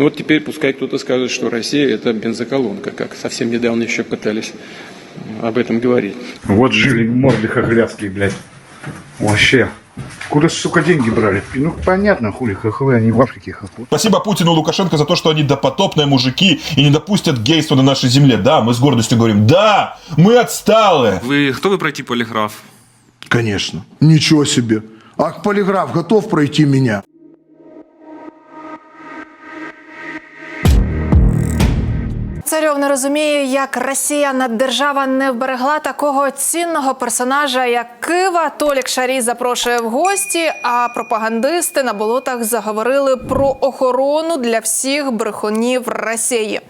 Ну вот теперь пускай кто-то скажет, что Россия это бензоколонка, как совсем недавно еще пытались об этом говорить. Вот жили морды хохляцкие, блядь. Вообще. Куда, сука, деньги брали? Ну, понятно, хули хохлы, они в Африке хохлы. Спасибо Путину и Лукашенко за то, что они допотопные мужики и не допустят гейства на нашей земле. Да, мы с гордостью говорим, да, мы отсталые. Вы готовы пройти полиграф? Конечно. Ничего себе. А полиграф готов пройти меня? Царьов не розуміє, як Росія держава не вберегла такого цінного персонажа, як Кива. Толік Шарій запрошує в гості. А пропагандисти на болотах заговорили про охорону для всіх брехунів Росії.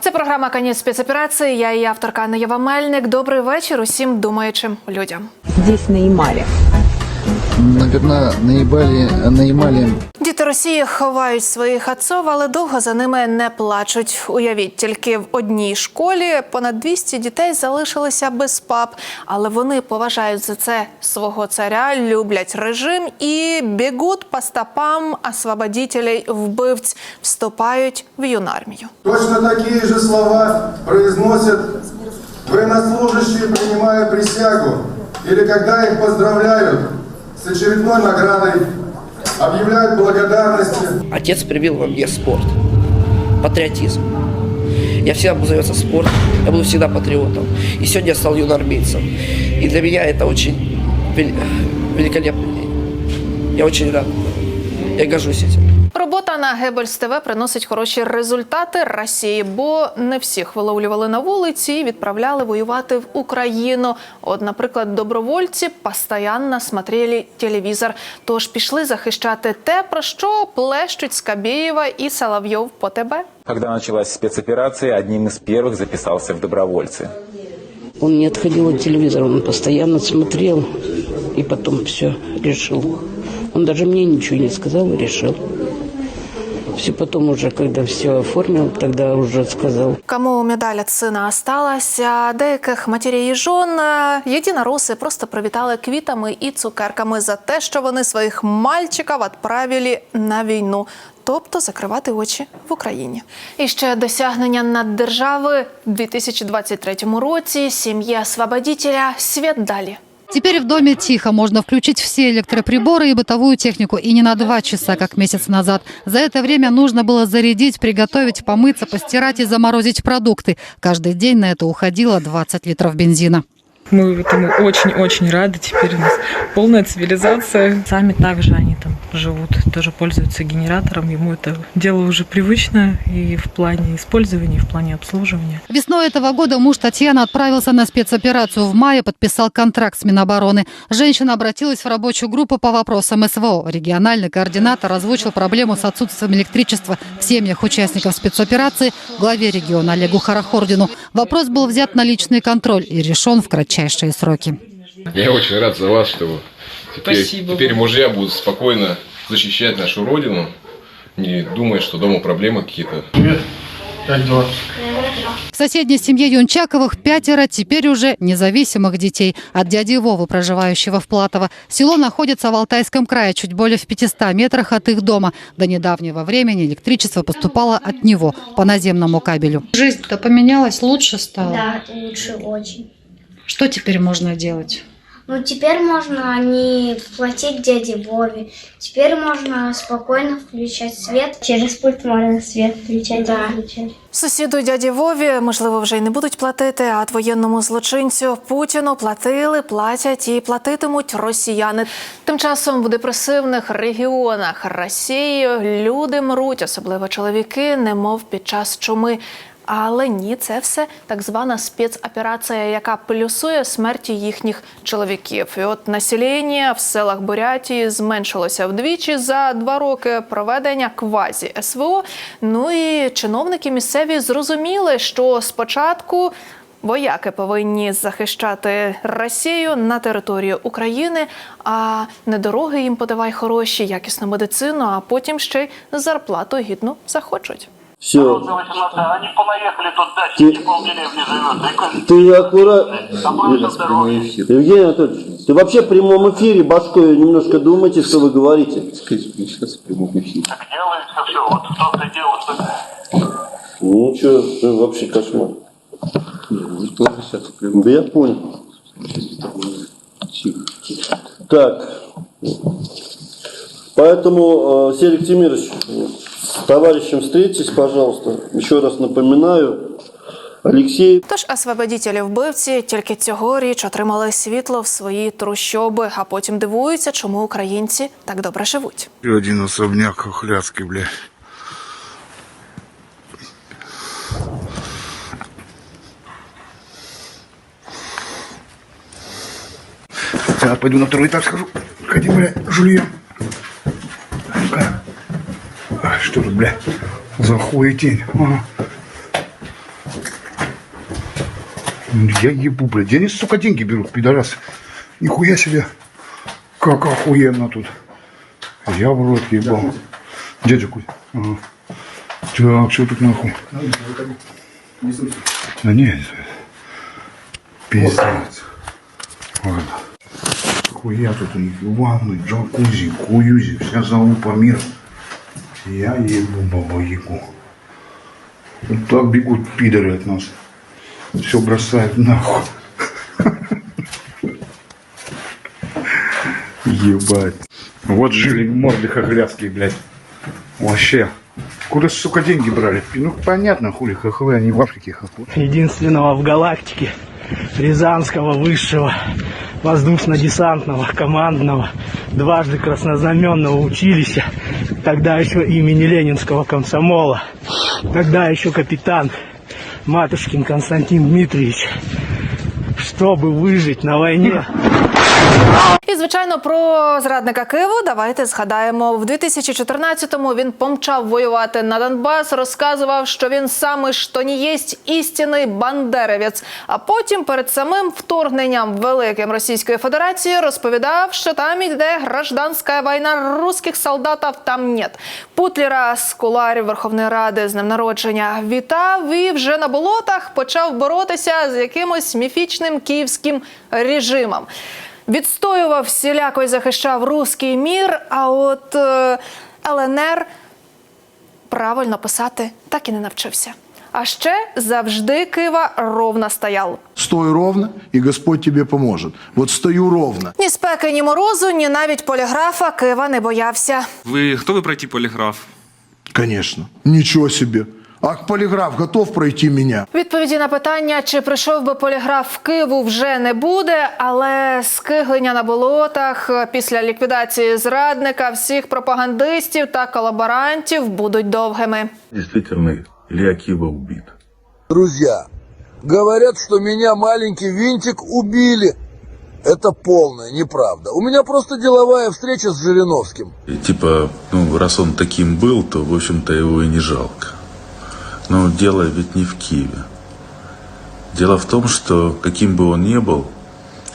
Це програма «Конець спецоперації. Я її авторка Анна Мельник. Добрий вечір усім думаючим людям. здесь на Ямале. Наверное, наебали, наимали Діти Росії ховають своїх отцов, але довго за ними не плачуть. Уявіть, тільки в одній школі понад 200 дітей залишилися без пап, але вони поважають за це свого царя, люблять режим і бігуть по стопам освободітелей вбивць, вступають в юнармію. Точно такие же слова произносят военнослужащие, принимая присягу, или когда их поздравляют с очередной наградой, объявляют благодарности. Отец привил во мне спорт, патриотизм. Я всегда буду заниматься спортом, я буду всегда патриотом. И сегодня я стал юноармейцем. И для меня это очень вел- великолепный день. Я очень рад. Я горжусь этим. На Гебельс ТВ приносить хороші результати Росії, бо не всіх виловлювали на вулиці і відправляли воювати в Україну. От, наприклад, добровольці постійно смотрели телевізор, тож пішли захищати те, про що плещуть Скабєєва і Соловйов по ТБ. Когда началась спецоперация, одним из первых записался в добровольцы. Он не отходил от телевизора, он постоянно смотрел и потом все решил. Он даже мне ничего не сказал и решил. Все потом уже, когда все оформил, тогда уже сказал. Кому медаль від сина осталась, а деяких матерей і жон єдиноруси просто привітали квітами і цукерками за те, що вони своїх мальчиків відправили на війну. Тобто закривати очі в Україні. І ще досягнення наддержави в 2023 році сім'ї освободителя світ далі. Теперь в доме тихо, можно включить все электроприборы и бытовую технику, и не на два часа, как месяц назад. За это время нужно было зарядить, приготовить, помыться, постирать и заморозить продукты. Каждый день на это уходило 20 литров бензина. Мы этому очень-очень рады. Теперь у нас полная цивилизация. Сами также они там живут, тоже пользуются генератором. Ему это дело уже привычно и в плане использования, и в плане обслуживания. Весной этого года муж Татьяна отправился на спецоперацию. В мае подписал контракт с Минобороны. Женщина обратилась в рабочую группу по вопросам СВО. Региональный координатор озвучил проблему с отсутствием электричества в семьях участников спецоперации главе региона Олегу Харахордину. Вопрос был взят на личный контроль и решен в кратчайшие сроки. Я очень рад за вас, что теперь, Спасибо теперь мужья будут спокойно защищать нашу родину, не думая, что дома проблемы какие-то. В соседней семье Юнчаковых пятеро теперь уже независимых детей. От дяди Вовы, проживающего в Платово. Село находится в Алтайском крае, чуть более в 500 метрах от их дома. До недавнего времени электричество поступало от него по наземному кабелю. Жизнь-то поменялась, лучше стало. Да, лучше очень. Что теперь можно делать? Ну, теперь можно не платить дяде Вове. Теперь можно спокойно включать свет. Через пульт можно свет включать да. Сусіду дяді Вові, можливо, вже й не будуть платити, а от воєнному злочинцю Путіну платили, платять і платитимуть росіяни. Тим часом в депресивних регіонах Росії люди мруть, особливо чоловіки, немов під час чуми. Але ні, це все так звана спецоперація, яка плюсує смерті їхніх чоловіків. І от населення в селах Бурятії зменшилося вдвічі за два роки проведення квазі СВО. Ну і чиновники місцеві зрозуміли, що спочатку. Вояки повинні захищати Росію на території України, а не дороги їм подавай хороші, якісну медицину, а потім ще й зарплату гідну захочуть. Все. Ты- не. Ты аккуратно. Евгений Анатольевич, Ты вообще в прямом эфире башкой немножко думайте, что вы говорите. Сейчас в прямом эфире. Так делается все, вот в том-то и дело, что Ну что, вообще кошмар. Да я понял. Так. Поэтому, э, Серик Тимирович, с товарищем встретитесь, пожалуйста. Еще раз напоминаю, Алексей Тож освободітелі вбивці тільки цьогоріч отримали світло в свої трущоби, а потім дивуються, чому українці так добре живуть. Один особняк хохляцкий, блядь. Сейчас пойду на второй этаж схожу. Ходи, блядь, жульем. Ну-ка. А, Что тут, блядь, за хуетень? Ага. Я ебу, блядь. Где они, сука, деньги берут, пидорасы? Нихуя себе. Как охуенно тут. Я в рот ебал. Дядя Кузя. Ага. Так, что тут нахуй? Да нет. Пиздец. Ладно. Хуя тут у них ванны, джакузи, хуюзи, вся залупа мира. Я ебу баба ягу. Вот так бегут пидоры от нас. Все бросают нахуй. Ебать. Вот жили морды хохляцкие, блядь. Вообще. Куда, сука, деньги брали? Ну, понятно, хули хохлы, они в Африке хохлы. единственного в галактике Рязанского высшего воздушно-десантного командного дважды краснознаменного училища, тогда еще имени Ленинского комсомола, тогда еще капитан Матушкин Константин Дмитриевич, чтобы выжить на войне. І звичайно, про зрадника Києву давайте згадаємо. В 2014-му він помчав воювати на Донбас, розказував, що він саме що не єсть істинний бандеревець. А потім перед самим вторгненням великим Російської Федерації розповідав, що там йде гражданська війна, русських солдатів там нет. Путлера з куларів Верховної Ради з днем народження вітав і вже на болотах почав боротися з якимось міфічним київським режимом. Відстоював всіляко й захищав руський мір, а от е, ЛНР правильно писати так і не навчився. А ще завжди Кива ровно стояв. Стой ровно, и Господь тебе поможет. Вот стою ровно. Ні спеки, ні морозу, ні навіть поліграфа Кива не боявся. Вы готовы пройти полиграф? Конечно. Ничего себе. А полиграф готов пройти меня? Відповіді на питання, чи прийшов би поліграф в Києву, вже не буде, але скиглення на болотах після ліквідації зрадника всіх пропагандистів та колаборантів будуть довгими. Действительно, Илья Кива убит. Друзья, говорят, что меня маленький винтик убили. Это полная неправда. У меня просто деловая встреча с Жириновским. И типа, ну, раз он таким был, то, в общем-то, его и не жалко. Но дело ведь не в Киеве. Дело в том, что каким бы он ни был,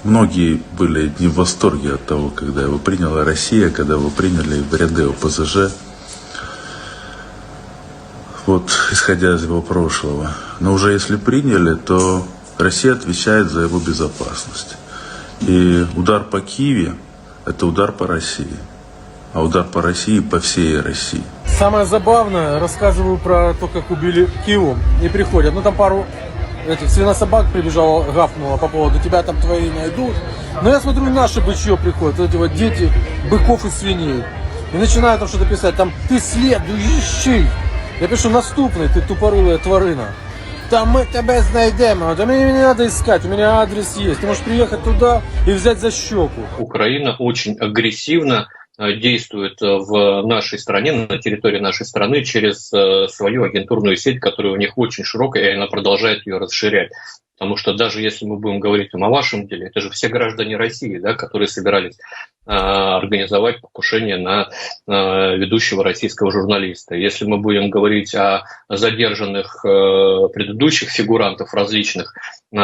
многие были не в восторге от того, когда его приняла Россия, когда его приняли в ряды ОПЗЖ. Вот, исходя из его прошлого. Но уже если приняли, то Россия отвечает за его безопасность. И удар по Киеве – это удар по России. А удар по России – по всей России. Самое забавное, рассказываю про то, как убили Киеву. И приходят, ну там пару этих свинособак прибежала, гавкнула по поводу тебя там твои найдут. Но я смотрю, наши бычье приходят, вот эти вот дети быков и свиней. И начинают там что-то писать, там ты следующий. Я пишу наступний, ти тупорилая тварина. Та ми тебе знайдемо. Да мені не надо искать, у меня адрес есть. Ты можешь приехать туда и взять за щеку. Украина очень агрессивно действует э, в нашей стране, на территории нашей страны через э, свою агентурную сеть, которая у них очень широкая, и она продолжает ее расширять. Потому что даже если мы будем говорить там, о вашем деле, это же все граждане России, да, которые собирались э, организовать покушение на э, ведущего российского журналиста. Если мы будем говорить о задержанных э, предыдущих фигурантов различных э,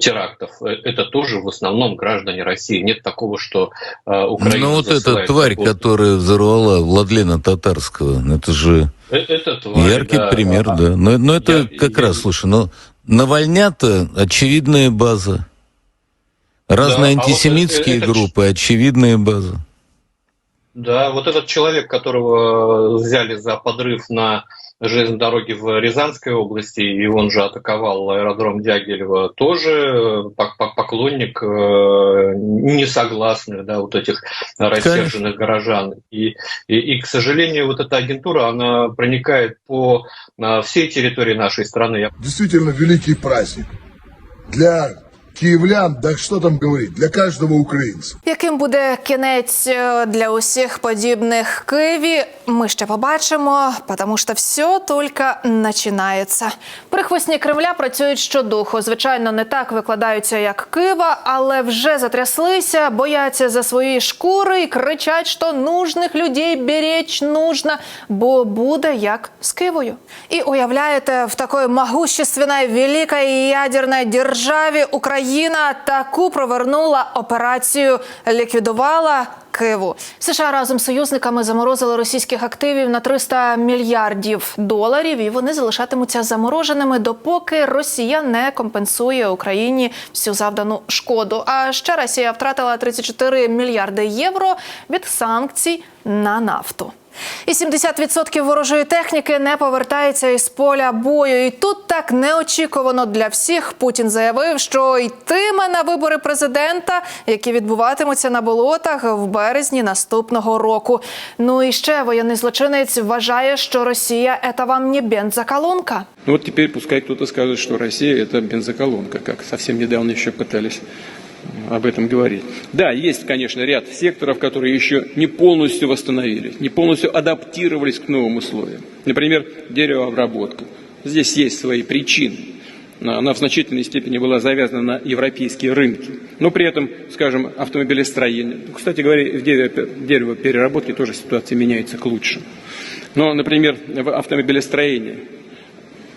терактов, это тоже в основном граждане России. Нет такого, что э, Украина Ну вот эта тварь, какого-то- которая взорвала Владлена Татарского, ну, это же Э, Это тварь, яркий да. пример, А- да. Но, но это Я- как я- раз, слушай, ну, Навальня-то очевидная база. Разные Да, а вот антисемитские это- группы, очевидные базы. Да, вот этот человек, которого взяли за подрыв на железной дороге в Рязанской области, и он же атаковал аэродром Дягилева, тоже пок- пок- поклонник э, несогласных, да, вот этих рассерженных горожан. И, и, и, к сожалению, вот эта агентура, она проникает по всей территории нашей страны. Действительно великий праздник. Для киевлян, да что там говорить, для каждого украинца. Яким буде кінець е, для усіх подібних Києві, ми ще побачимо, тому що все тільки починається. Прихвостні Кремля працюють щодуху. Звичайно, не так викладаються, як Кива, але вже затряслися, бояться за свої шкури і кричать, що нужних людей беречь нужно, бо буде як з Кивою. І уявляєте, в такої могущественной великой ядерной державі Україна таку провернула операцію, ліквідувала Киву. США разом з союзниками заморозили російських активів на 300 мільярдів доларів, і вони залишатимуться замороженими, допоки Росія не компенсує Україні всю завдану шкоду. А ще Росія втратила 34 мільярди євро від санкцій на нафту. І 70% ворожої техніки не повертається із поля бою. І тут так неочікувано для всіх. Путін заявив, що йтиме на вибори президента, які відбуватимуться на болотах в березні наступного року. Ну і ще воєнний злочинець вважає, що Росія це вам не бензоколонка. Ну вот теперь пускай кто-то скажет, что Россия это бензоколонка, как совсем недавно еще пытались об этом говорить. Да, есть, конечно, ряд секторов, которые еще не полностью восстановились, не полностью адаптировались к новым условиям. Например, деревообработка. Здесь есть свои причины. Она в значительной степени была завязана на европейские рынки. Но при этом, скажем, автомобилестроение. Кстати говоря, в дерево- деревопереработке тоже ситуация меняется к лучшему. Но, например, в автомобилестроении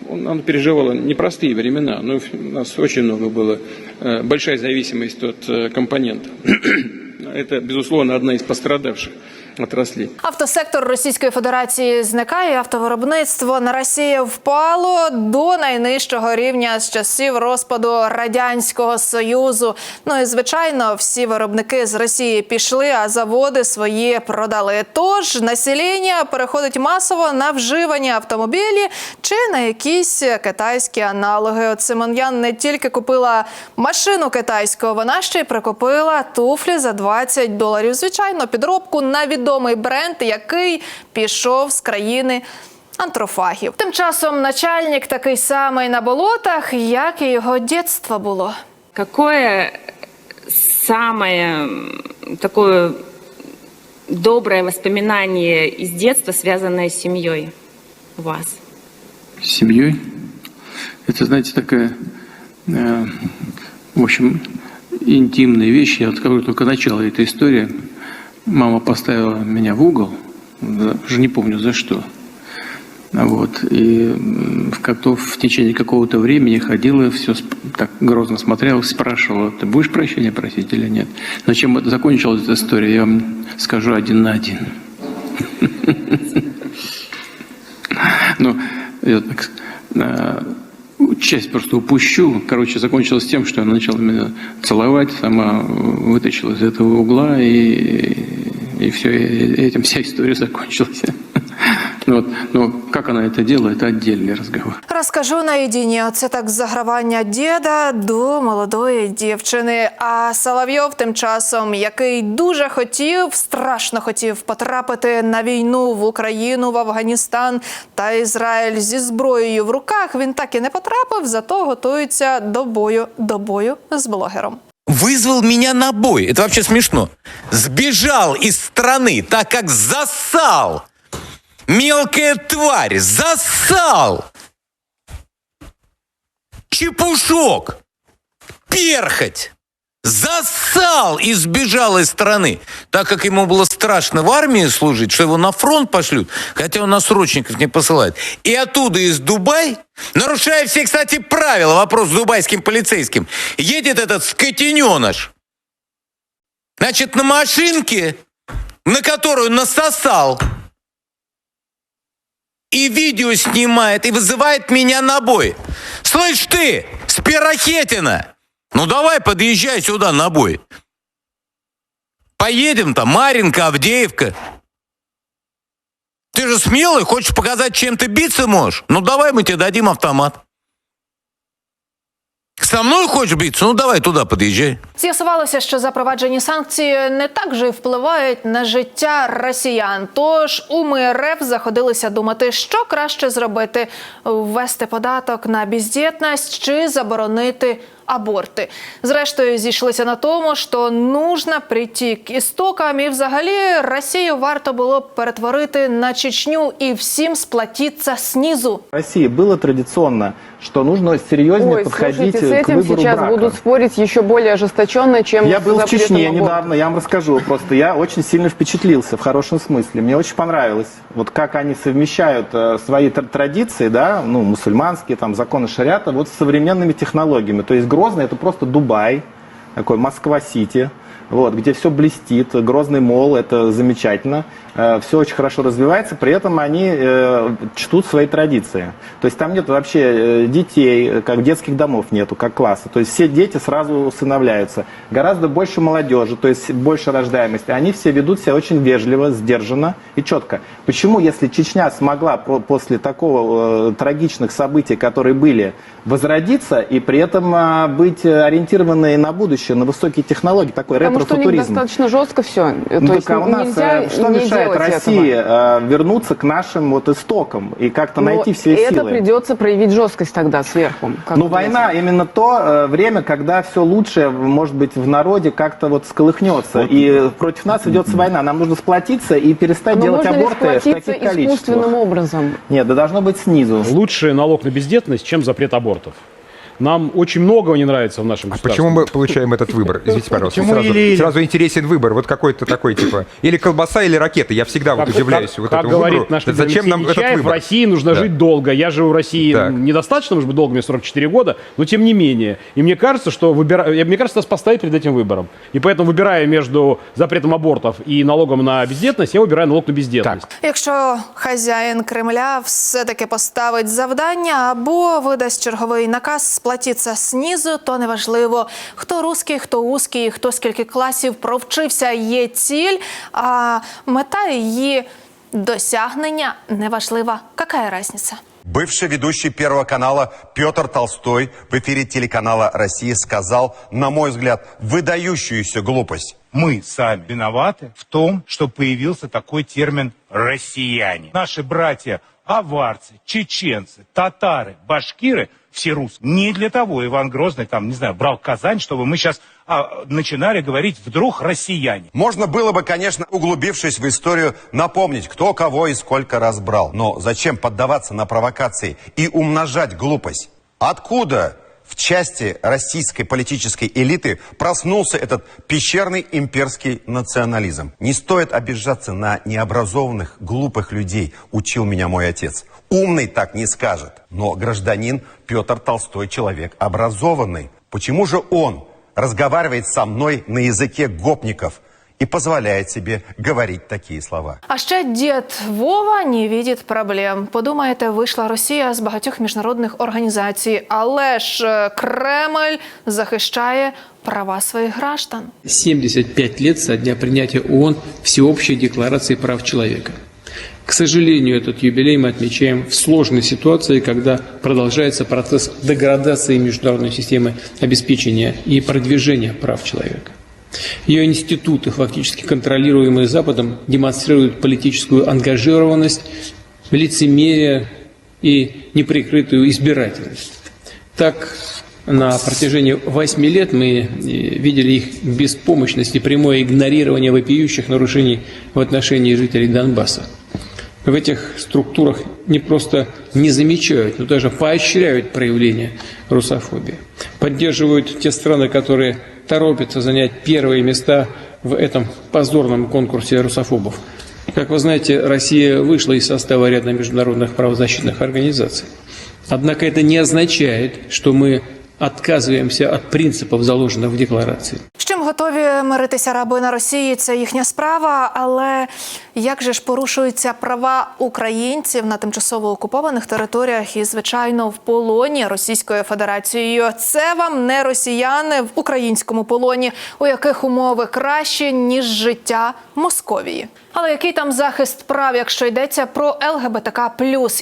он, он переживала непростые времена, но у нас очень много было, э, большая зависимость от э, компонентов. Это, безусловно, одна из пострадавших отраслей. Автосектор Російської Федерації зникає. Автовиробництво на Росії впало до найнижчого рівня з часів розпаду радянського союзу. Ну і звичайно, всі виробники з Росії пішли, а заводи свої продали. Тож населення переходить масово на вживані автомобілі чи на якісь китайські аналоги. От Симон'ян не тільки купила машину китайську, вона ще й прикупила туфлі за 20 доларів. Звичайно, підробку на відомий бренд, який пішов з країни. Антрофагів. Тим часом начальник такий самий на болотах, як і його дитинство було. Какое самое м, такое доброе воспоминание из детства, связанное с семьей у вас? С семьей. Это, знаете, такая, э, в общем, интимная вещь. Я вот говорю только начало этой истории. Мама поставила меня в угол, уже не помню за что. Вот. И как-то в течение какого-то времени ходила, все так грозно смотрела, спрашивала, ты будешь прощения просить или нет? Но чем это закончилась эта история, я вам скажу один на один. Ну, я так, э, часть просто упущу. Короче, закончилось тем, что она начала меня целовать, сама вытащила из этого угла, и, и все, этим вся история закончилась. Ну, вот, но как она это делала, это отдельный разговор. Розкажу наєдині. Це так загравання діда до молодої дівчини. А Соловйов тим часом, який дуже хотів, страшно хотів потрапити на війну в Україну, в Афганістан та Ізраїль зі зброєю в руках, він так і не потрапив, зато готується до бою до бою з блогером. Вызвал меня на бой. Это вообще смешно. Сбежал из страны, так как засал. Мелкая тварь, засал. Чепушок. Перхоть. Засал и сбежал из страны, так как ему было страшно в армии служить, что его на фронт пошлют, хотя он на срочников не посылает. И оттуда из Дубай, нарушая все, кстати, правила, вопрос с дубайским полицейским, едет этот скотиненыш. Значит, на машинке, на которую насосал, и видео снимает, и вызывает меня на бой. Слышь ты, Спирохетина, Ну давай, подъезжай сюда на бой. Поедем там, Маринка, Авдеевка. Ты же смелый, хочешь показать, чем ты биться можешь? Ну давай мы тебе дадим автомат. Со мною хочеш битися? Ну давай туди під'їжджай. З'ясувалося, що запроваджені санкції не так же впливають на життя росіян. Тож у РФ заходилися думати, що краще зробити: ввести податок на бездітність чи заборонити аборти. Зрештою, зійшлися на тому, що нужно прийти к істокам, і взагалі Росію варто було б перетворити на Чечню і всім сплатитися снизу. В России было традиционно, что нужно серьезнее Ой, подходить слушайте, с к этим выбору сейчас брака. будут спорить еще более ожесточенно, чем Я с был в запретом Чечне аборта. недавно, я вам расскажу просто. Я очень сильно впечатлился, в хорошем смысле. Мне очень понравилось, вот как они совмещают э, свои тр- традиции, да, ну, мусульманские, там, законы шариата, вот с современными технологиями. То есть Грозный это просто Дубай, такой Москва-Сити, вот, где все блестит, Грозный мол, это замечательно, все очень хорошо развивается, при этом они э, чтут свои традиции. То есть там нет вообще э, детей, как детских домов нету, как класса. То есть все дети сразу усыновляются. Гораздо больше молодежи, то есть больше рождаемости. Они все ведут себя очень вежливо, сдержанно и четко. Почему, если Чечня смогла после такого э, трагичных событий, которые были, возродиться и при этом а, быть э, ориентированной на будущее, на высокие технологии, такой Потому что у них ретрофутуризм? достаточно жестко все. Ну, То есть а у нас нельзя э, что не мешает делать России этого. вернуться к нашим вот истокам и как-то Но найти все это силы? придется проявить жесткость тогда сверху. Ну, война именно то э, время, когда все лучшее, может быть, в народе как-то вот сколыхнется. И против нас ведется война. Нам нужно сплотиться и перестать Но делать можно ли аборты в сплотиться таких количествах. искусственным образом? Нет, да должно быть снизу. Лучше налог на бездетность, чем запрет абортов. Нам очень многого не нравится в нашем государстве. Почему мы получаем этот выбор? Извините, пожалуйста. Почему Сразу, или-или? сразу интересен выбор. Вот какой-то такой, типа, или колбаса, или ракета. Я всегда вот Как- удивляюсь как, вот как этому говорит выбору. наш Зачем нам этот Нечаев, в выбор? России нужно Да. жить долго. Я живу в России Так. недостаточно, может быть, долго, мне 44 года, но тем не менее. И мне кажется, что выбира... мне кажется, нас поставить перед этим выбором. И поэтому, выбирая между запретом абортов и налогом на бездетность, я выбираю налог на бездетность. Якщо хазяїн Кремля все-таки поставить завдання або видасть черговий наказ сплатіться знизу, то неважливо, хто русський, хто узкий, хто скільки класів провчився, є ціль, а мета її досягнення неважлива. Какая разниця? Бывший ведущий Первого канала Петр Толстой в эфире телеканала «Россия» сказал, на мой взгляд, выдающуюся глупость. Мы сами виноваты в том, что появился такой термин «россияне». Наши братья аварцы, чеченцы, татары, башкиры, все русские. Не для того Иван Грозный, там, не знаю, брал Казань, чтобы мы сейчас а, начинали говорить вдруг «россияне». Можно было бы, конечно, углубившись в историю, напомнить, кто кого и сколько раз брал. Но зачем поддаваться на провокации и умножать глупость? Откуда в части российской политической элиты проснулся этот пещерный имперский национализм? Не стоит обижаться на необразованных, глупых людей, учил меня мой отец. Умный так не скажет. Но гражданин Петр Толстой человек образованный. Почему же он разговаривает со мной на языке гопников и позволяет себе говорить такие слова? А ще дід Вова не видить проблем. Подумаєте, вийшла Росія з багатьох міжнародних організацій, але ж е, Кремль захищає права своїх граждан. 75 лет со дня принятия ООН Всеобщей декларации прав человека. К сожалению, этот юбилей мы отмечаем в сложной ситуации, когда продолжается процесс деградации международной системы обеспечения и продвижения прав человека. Ее институты, фактически контролируемые Западом, демонстрируют политическую ангажированность, лицемерие и неприкрытую избирательность. Так, на протяжении восьми лет мы э, видели их беспомощность и прямое игнорирование вопиющих нарушений в отношении жителей Донбасса. В этих структурах не просто не замечают, но даже поощряют проявление русофобии. Поддерживают те страны, которые торопятся занять первые места в этом позорном конкурсе русофобов. Как вы знаете, Россия вышла из состава ряда международных правозащитных организаций. Однако это не означает, что мы отказываемся от принципов, заложенных в декларации. З чим готові миритися раби на Росії? Це їхня справа. Але як же ж порушуються права українців на тимчасово окупованих територіях і, звичайно, в полоні Російською Федерацією? Це вам не росіяни в українському полоні, у яких умови краще ніж життя Московії. Але який там захист прав, якщо йдеться про ЛГБТК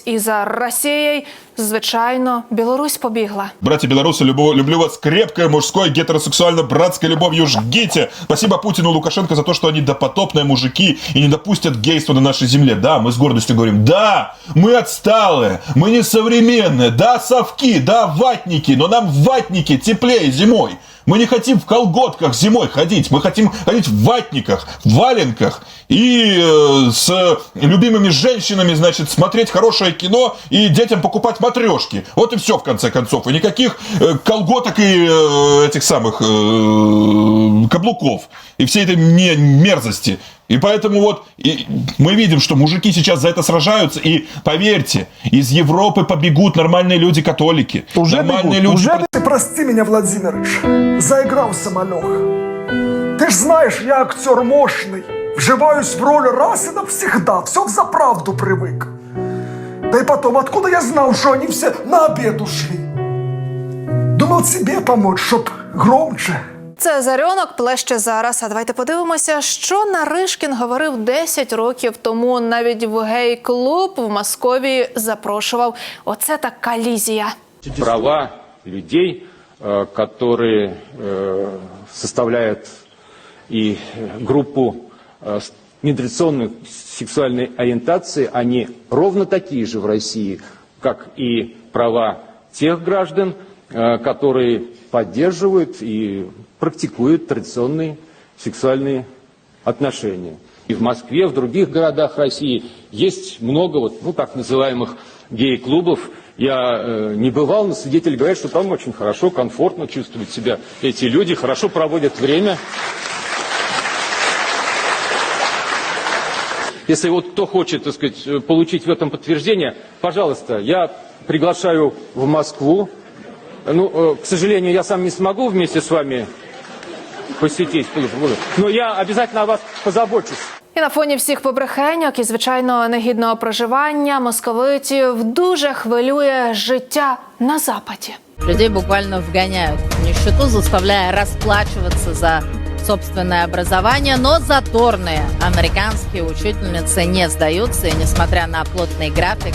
і за Росією, звичайно, Білорусь побігла. Братья белорусы, любо- люблю вас крепкой, мужской, гетеросексуально-братской любовью. Жгите! Спасибо Путину и Лукашенко за то, что они допотопные мужики и не допустят гейства на нашей земле. Да, мы с гордостью говорим, да, мы отсталые, мы не современные, да, совки, да, ватники, но нам ватники теплее зимой. Мы не хотим в колготках зимой ходить, мы хотим ходить в ватниках, в валенках и э, с любимыми женщинами, значит, смотреть хорошее кино и детям покупать матрешки. Вот и все в конце концов. И никаких э, колготок и э, этих самых каблуков и всей этой мерзости. И поэтому вот и мы видим, что мужики сейчас за это сражаются. И поверьте, из Европы побегут нормальные люди-католики. Уже нормальные бегут, люди. уже Ты прости меня, Владимирович, заигрался малек. Ты ж знаешь, я актер мощный. Вживаюсь в роль раз и навсегда. Все за правду привык. Да и потом, откуда я знал, что они все на обед ушли? Думал тебе помочь, чтоб громче. Це Зарьонок плеще зараз. А давайте подивимося, що Наришкін говорив 10 років тому. Навіть в гей-клуб в Московії запрошував. Оце так колізія. права людей, э, которые э, составляют и группу э, с нетрадиционной сексуальной ориентации, они ровно такие же в России, как и права тех граждан, э, которые поддерживают и практикуют традиционные сексуальные отношения. И в Москве, в других городах России есть много вот, ну, так называемых гей-клубов. Я э, не бывал, но свидетели говорят, что там очень хорошо, комфортно чувствуют себя эти люди, хорошо проводят время. Если вот кто хочет, так сказать, получить в этом подтверждение, пожалуйста, я приглашаю в Москву. Ну, э, к сожалению, я сам не смогу вместе с вами посетить, но я обязательно о вас позабочусь. І на фоні всіх побрехеньок і звичайно негідного проживання московитів дуже хвилює життя на западі. Людей буквально вгоняют в нищету, заставляя расплачиваться за собственное образование, но заторные американские учительницы не сдаются и, несмотря на плотный график,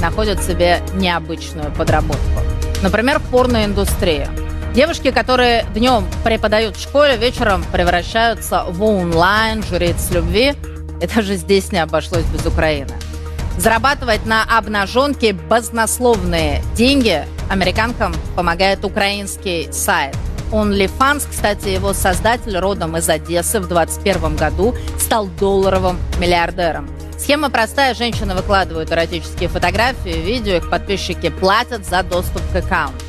находят себе необычную подработку. Например, в порноиндустрии. Девушки, которые днем преподают в школе, вечером превращаются в онлайн жриц любви. И даже здесь не обошлось без Украины. Зарабатывать на обнаженке баснословные деньги американкам помогает украинский сайт. OnlyFans, кстати, его создатель родом из Одессы в 2021 году стал долларовым миллиардером. Схема простая. Женщины выкладывают эротические фотографии, видео. Их подписчики платят за доступ к аккаунту.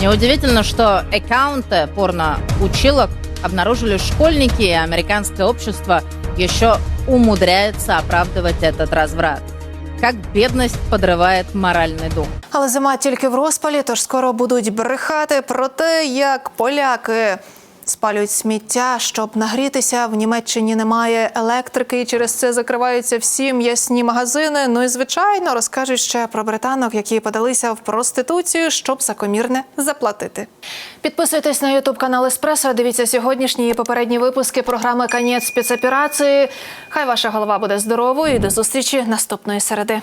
Неудивительно, что аккаунты порно-училок обнаружили школьники, и американское общество еще умудряется оправдывать этот разврат. Как бедность подрывает моральный дух. Але зима тільки в розпалі, тож скоро будуть брехати про те, як поляки спалюють сміття, щоб нагрітися. В Німеччині немає електрики, і через це закриваються всі м'ясні магазини. Ну і звичайно розкажуть ще про британок, які подалися в проституцію, щоб за комірне заплатити. Підписуйтесь на ютуб канал Еспресо. Дивіться сьогоднішні і попередні випуски програми Канець спецоперації. Хай ваша голова буде здоровою і до зустрічі наступної середи.